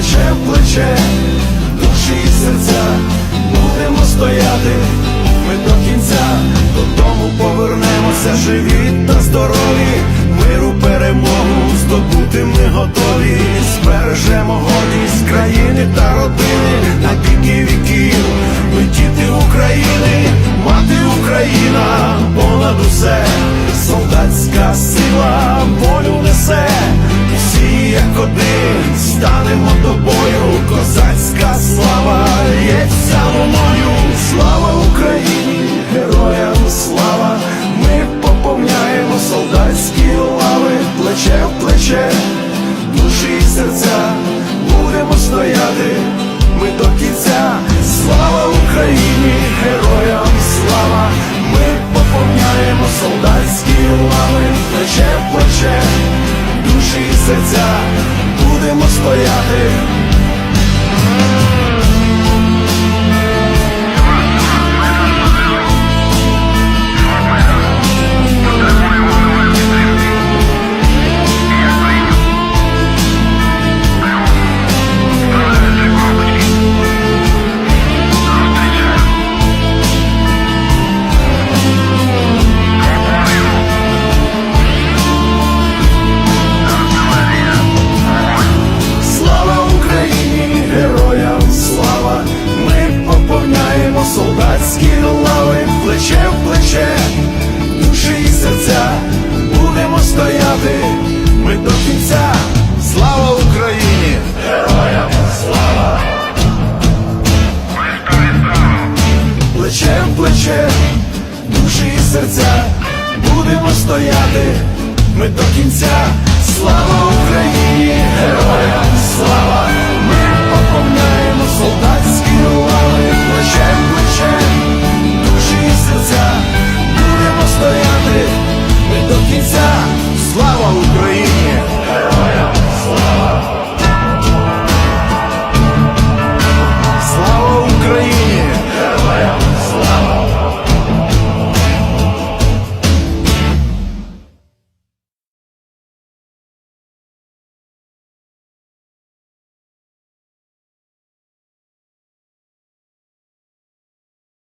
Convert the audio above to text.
Плече в плече, душі і серця, будемо стояти. Ми до кінця додому повернемося живі та здорові. Миру перемогу здобути ми готові. Збережемо гордість країни та родини на віки віків. Ми діти України, мати Україна, понад усе, солдатська сила волю несе. Як один станемо до бою, козацька слава лється луною. Слава Україні, героям слава! Ми поповняємо солдатські лави, плече в плече, душі і серця, будемо стояти, ми до кінця. Слава Україні, героям слава! Ми поповняємо солдатські лави, плече в плече, душі і серця, будемо стояти. Плече душі і серця, будемо стояти, ми до кінця. Слава Україні! Героям слава! Плече в плече, душі і серця, будемо стояти, ми до кінця. Слава Україні! Героям!